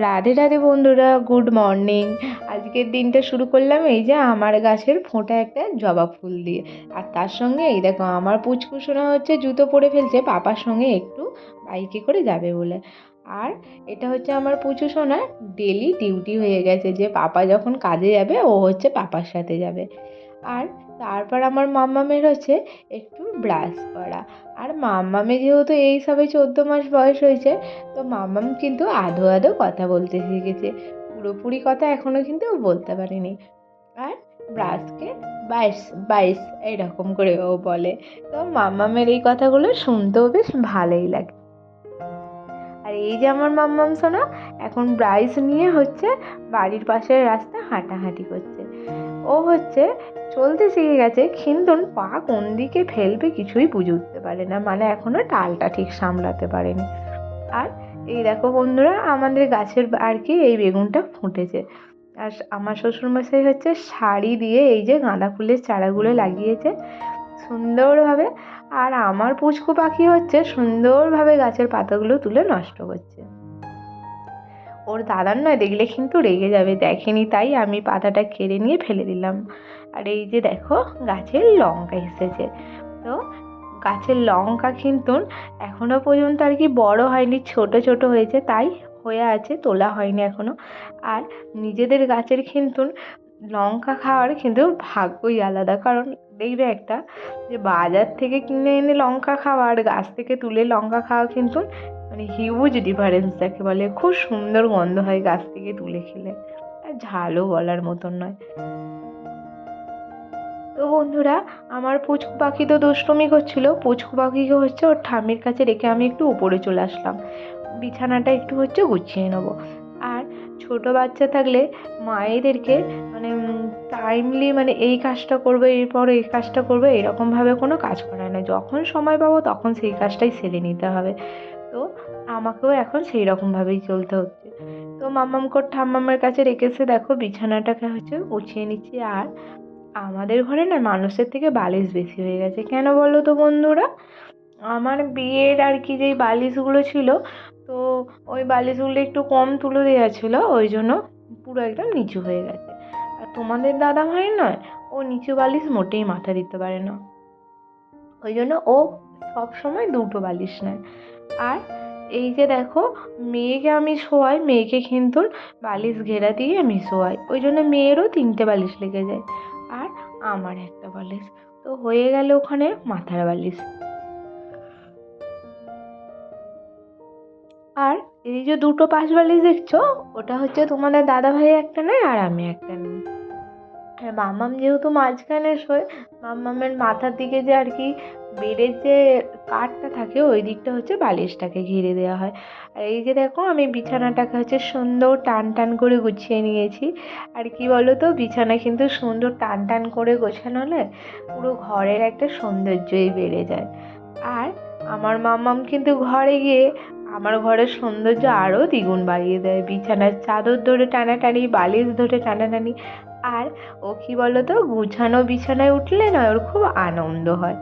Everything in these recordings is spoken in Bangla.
রাধে রাধে বন্ধুরা, গুড মর্নিং। আজকের দিনটা শুরু করলাম এই যে আমার গাছের ফোঁটা একটা জবা ফুল দিয়ে। আর তার সঙ্গে এই দেখো, আমার পুচকুসোনা হচ্ছে জুতো পরে ফেলছে, পাপার সঙ্গে একটু বাইকে করে যাবে বলে। আর এটা হচ্ছে আমার পুচু সোনার ডেলি ডিউটি হয়ে গেছে যে পাপা যখন কাজে যাবে, ও হচ্ছে পাপার সাথে যাবে। আর তারপর আমার মাম্মামের হচ্ছে একটু ব্রাশ করা। আর মাম্মামে যেহেতু এই সবে চোদ্দ মাস বয়স হয়েছে, তো মাম্মাম কিন্তু আধো আধো কথা বলতে শিখেছে। পুরোপুরি কথা এখনও কিন্তু বলতে পারেনি। আর ব্রাশকে বাইশ বাইশ এরকম করে ও বলে। তো মাম্মামের এই কথাগুলো শুনতেও বেশ ভালোই লাগে। আর এই যে আমার মাম্মাম সোনা, এখন ব্রাইস নিয়ে হচ্ছে বাড়ির পাশের রাস্তা হাঁটাহাঁটি করছে। ও হচ্ছে চলতে শিখে গেছে। কিন্তু পা কোন দিকে ফেলবে কিছুই বুঝে উঠতে পারে না। মানে এখনও টালটা ঠিক সামলাতে পারেনি। আর এই দেখো বন্ধুরা, আমাদের গাছের আর কি এই বেগুনটা ফুটেছে। আর আমার শ্বশুরমশাই হচ্ছে শাড়ি দিয়ে এই যে গাঁদা ফুলের চারাগুলো লাগিয়েছে সুন্দরভাবে। আর আমার পুচকু পাখি হচ্ছে সুন্দরভাবে গাছের পাতাগুলো তুলে নষ্ট করছে। ওর দাদার নয়, দেখলে কিন্তু রেগে যাবে। দেখেনি তাই আমি পাতাটা কেড়ে নিয়ে ফেলে দিলাম। আর এই যে দেখো, গাছের লঙ্কা এসেছে। তো গাছের লঙ্কা কিন্তু এখনও পর্যন্ত আর কি বড় হয়নি, ছোট ছোট হয়েছে, তাই হয়ে আছে, তোলা হয়নি এখনও আর নিজেদের গাছের কিন্তু লঙ্কা খাওয়ার কিন্তু ভাগ্যই আলাদা। কারণ দেখবে একটা, যে বাজার থেকে কিনে এনে লঙ্কা খাওয়া আর গাছ থেকে তুলে লঙ্কা খাওয়া কিন্তু মানে হিউজ ডিফারেন্স যাকে বলে, খুব সুন্দর গন্ধ হয় গাছ থেকে তুলে খেলে। আর ঝালও বলার মতন নয়। তো বন্ধুরা, আমার পুচকু পাখি তো দুষ্টুমি করছিল। পুচকু পাখিকে হচ্ছে ওর ঠাম্মির কাছে রেখে আমি একটু উপরে চলে আসলাম। বিছানাটা একটু হচ্ছে গুছিয়ে নেব। আর ছোট বাচ্চা থাকলে মায়েদেরকে মানে টাইমলি মানে এই কাজটা করবে, এরপর এই কাজটা করবে, এরকমভাবে কোনো কাজ করায় না। যখন সময় পাবো তখন সেই কাজটাই সেরে নিতে হবে। তো আমাকেও এখন সেই রকমভাবেই চলতে হচ্ছে। তো মাম্মামকোর ঠাম্মামের কাছে রেখেছে, দেখো বিছানাটাকে হচ্ছে গুছিয়ে নিচ্ছি। আর আমাদের ঘরে না মানুষের থেকে বালিশ বেশি হয়ে গেছে। কেন বলো তো বন্ধুরা? আমার বিয়ের আর কি যেই বালিশগুলো ছিল, তো ওই বালিশগুলো একটু কম তুলে দেওয়া ছিল, ওই জন্য পুরো একদম নিচু হয়ে গেছে। আর তোমাদের দাদা ভাই নয়, ও নিচু বালিশ মোটেই মাথা দিতে পারে না। ওই জন্য ও সব সময় দুটো বালিশ নেয়। আর এই যে দেখো, মেয়েকে আমি শোয়াই, মেয়েকে কিন্তু বালিশ ঘেরা দিয়ে আমি শোয়াই। ওই জন্য মেয়েরও তিনটে বালিশ লেগে যায় আর আমার একটা বালিশ। তো হয়ে গেল ওখানে মাথার বালিশ। আর এই যে দুটো পাশ বালিশ দেখছ, ওটা হচ্ছে তোমাদের দাদা ভাই একটা নেয় আর আমি একটা নিই। আর মাম্মাম যেহেতু মাঝখানে শোয় মাম্মামের মাথার দিকে যে আর কি বেডের যে কাঠটা থাকে, ওই দিকটা হচ্ছে বালিশটাকে ঘিরে দেওয়া হয়। আর এই যে দেখো, আমি বিছানাটাকে হচ্ছে সুন্দর টান টান করে গুছিয়ে নিয়েছি। আর কি বলো তো বিছানা কিন্তু সুন্দর টান টান করে গোছানো হলে পুরো ঘরের একটা সৌন্দর্যই বেড়ে যায়। আর আমার মাম্মাম কিন্তু ঘরে গিয়ে আমার ঘরের সৌন্দর্য আরও দ্বিগুণ বাড়িয়ে দেয়। বিছানার চাদর ধরে টানাটানি, বালিশ ধরে টানাটানি। আর ও কী বলো তো গুছানো বিছানায় উঠলে না ওর খুব আনন্দ হয়।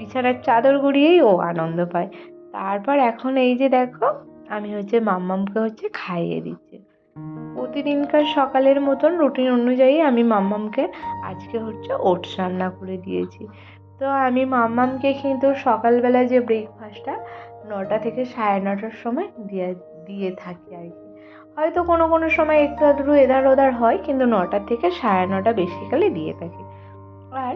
বিছানার চাদর গুড়িয়েই ও আনন্দ পায়। তারপর এখন এই যে দেখো, আমি হচ্ছে মাম্মামকে হচ্ছে খাইয়ে দিচ্ছি। প্রতিদিনকার সকালের মতন রুটিন অনুযায়ী আমি মাম্মামকে আজকে হচ্ছে ওটস রান্না করে দিয়েছি। তো আমি মাম্মামকে কিন্তু সকালবেলা যে ব্রেকফাস্টটা নটা থেকে সাড়ে নটার সময় দিয়ে দিয়ে থাকি আর কি। হয়তো কোনো কোনো সময় একটু আধটু এধার ওধার হয়, কিন্তু নটা থেকে সাড়ে নটা বেসিক্যালি দিয়ে থাকি। আর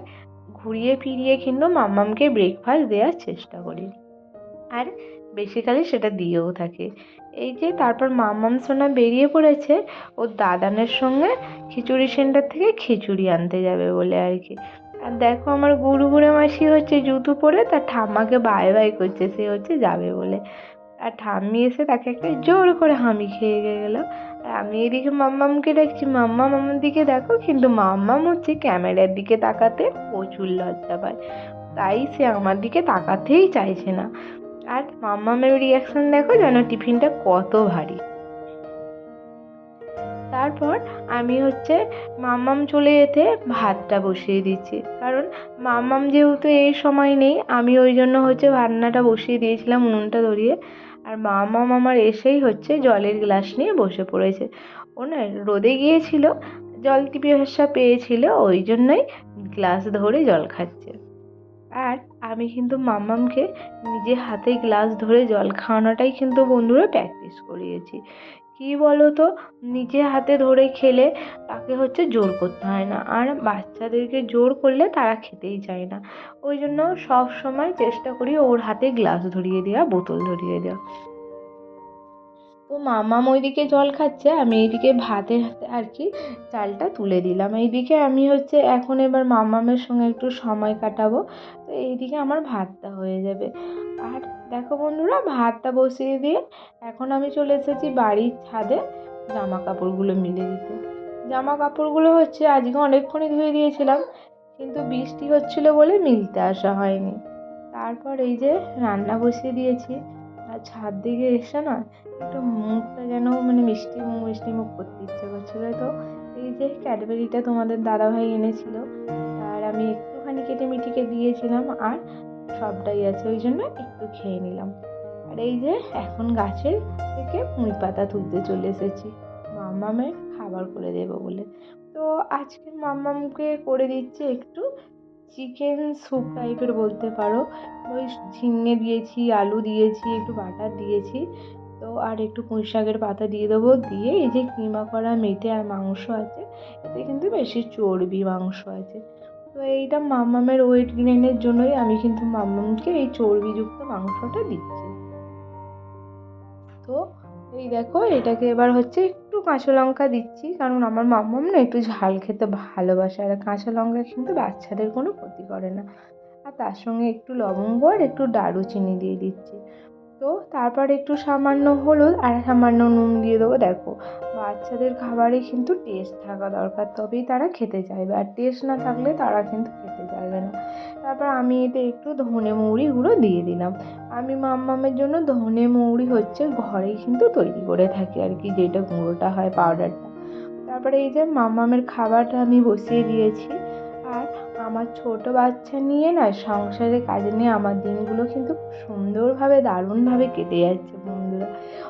ঘুরিয়ে ফিরিয়ে কিন্তু মাম্মামকে ব্রেকফাস্ট দেওয়ার চেষ্টা করি। আর বেসিক্যালি সেটা দিয়েও থাকে। এই যে তারপর মাম্মাম সোনা বেরিয়ে পড়েছে ওর দাদানের সঙ্গে খিচুড়ি সেন্টার থেকে খিচুড়ি আনতে যাবে বলে আর কি। আর দেখো আমার গুড়গুড়ে মাসি হচ্ছে জুতো পরে, তার ঠাম্মাকে বাই বাই করছে, সে হচ্ছে যাবে বলে। আর ঠাম্মি এসে তাকে একটা জোর করে হামি খেয়ে গেলো। আর আমি এদিকে মাম্মামকে দেখছি, মাম্মা মামার দিকে দেখো, কিন্তু মাম্মাম হচ্ছে ক্যামেরার দিকে তাকাতে প্রচুর লজ্জা পায়। তাই সে আমার দিকে তাকাতেই চাইছে না। আর মাম্মামের রিয়াকশান দেখো যেন টিফিনটা কত ভারী। তারপর আমি হচ্ছে মাম্মাম চলে যেতে ভাতটা বসিয়ে দিচ্ছি। কারণ মাম্মাম যেহেতু এই সময় নেই, আমি ওই জন্য হচ্ছে রান্নাটা বসিয়ে দিয়েছিলাম উনুনটা ধরিয়ে। আর মামাম আমার এসেই হচ্ছে জলের গ্লাস নিয়ে বসে পড়েছে। ও না রোদে গিয়েছিল, জল পিপাসা পেয়েছিল, ওই জন্যই গ্লাস ধরে জল খাচ্ছে। আর আমি কিন্তু মাম্মামকে নিজে হাতে গ্লাস ধরে জল খাওয়ানোটাই কিন্তু বন্ধুরা প্র্যাকটিস করিয়েছি। কি বলো তো নিজে হাতে ধরে খেলে তাকে হচ্ছে জোর করতে হয় না। আর বাচ্চাদেরকে জোর করলে তারা খেতেই চায় না। ওই জন্য সব সময় চেষ্টা করি ওর হাতে গ্লাস ধরিয়ে দেওয়া, বোতল ধরিয়ে দেওয়া। তো মামাম ওইদিকে জল খাচ্ছে, আমি এইদিকে ভাতের হাতে আর কি চালটা তুলে দিলাম। এইদিকে আমি হচ্ছে এখন এবার মামামের সঙ্গে একটু সময় কাটাবো, তো এইদিকে আমার ভাতটা হয়ে যাবে। আর দেখো বন্ধুরা, ভাতটা বসিয়ে দিয়ে এখন আমি চলে এসেছি বাড়ির ছাদে জামা কাপড়গুলো মিলে দিতে। জামা কাপড়গুলো হচ্ছে আজকে অনেকক্ষণই ধুয়ে দিয়েছিলাম, কিন্তু বৃষ্টি হচ্ছিল বলে মিলতে আসা হয়নি। তারপর এই যে রান্না বসিয়ে দিয়েছি। আর ছাদ দিকে এসে না একটু মুখটা যেন মানে মিষ্টি মুখ মিষ্টি মুখ করতে ইচ্ছে করছিল। তো এই যে ক্যাডবেরিটা তোমাদের দাদাভাই এনেছিল আর আমি একটুখানি কেটে মিটিকে দিয়েছিলাম আর সবটাই আছে, ওই জন্য একটু খেয়ে নিলাম। আর এই যে এখন গাছের থেকে মুড়ি পাতা তুলতে চলে এসেছি, মাম্মামের খাবার করে দেবো বলে। তো আজকে মাম্মামকে করে দিচ্ছি একটু চিকেন স্যুপ টাইপের বলতে পারো। ওই ঝিঙে দিয়েছি, আলু দিয়েছি, একটু বাটার দিয়েছি। তো আর একটু পুঁই শাকের পাতা দিয়ে দেবো। দিয়ে এই যে কিমা করা মেটে আর মাংস আছে, এতে কিন্তু বেশি চর্বি মাংস আছে। তো এইটা মাম্মামের ওয়েট গেইনের জন্যই আমি কিন্তু মাম্মামকে এই চর্বিযুক্ত মাংসটা দিচ্ছি। তো এই দেখো, এটাকে এবার হচ্ছে একটু কাঁচা লঙ্কা দিচ্ছি, কারণ আমার মাম্মাম না একটু ঝাল খেতে ভালোবাসে, আর কাঁচা লঙ্কা কিন্তু বাচ্চাদের কোনো ক্ষতি করে না। আর তার সঙ্গে একটু লবঙ্গ আর একটু দারুচিনি দিয়ে দিচ্ছি। তো তারপর একটু সামান্য হলুদ আর সামান্য নুন দিয়ে দেবো। দেখো, বাচ্চাদের খাবারে কিন্তু টেস্ট থাকা দরকার, তবেই তারা খেতে চাইবে। আর টেস্ট না থাকলে তারা কিন্তু খেতে চাইবে না। তারপর আমি এতে একটু ধনে মৌরি গুঁড়ো দিয়ে দিলাম। আমি মাম্মামের জন্য ধনে মৌরি হচ্ছে ঘরেই কিন্তু তৈরি করে থাকি আর কি, যেটা গুঁড়োটা হয় পাউডারটা তারপরে এই যে মাম্মামের খাবারটা আমি বসিয়ে দিয়েছি। আমার ছোটো বাচ্চা নিয়ে না সংসারের কাজে নিয়ে আমার দিনগুলো কিন্তু সুন্দরভাবে, দারুণভাবে কেটে যাচ্ছে বন্ধুরা।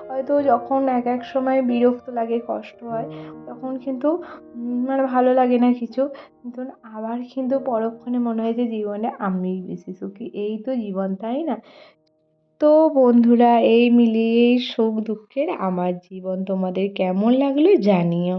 হয়তো যখন এক এক সময় বিরক্ত লাগে, কষ্ট হয়, তখন কিন্তু মানে ভালো লাগে না কিছু। কিন্তু আবার কিন্তু পরক্ষণে মনে হয় যে জীবনে আমি বেশি সুখী। এই তো জীবন, তাই না? তো বন্ধুরা, এই মিলিয়েই সুখ দুঃখের আমার জীবন তোমাদের কেমন লাগল জানিও।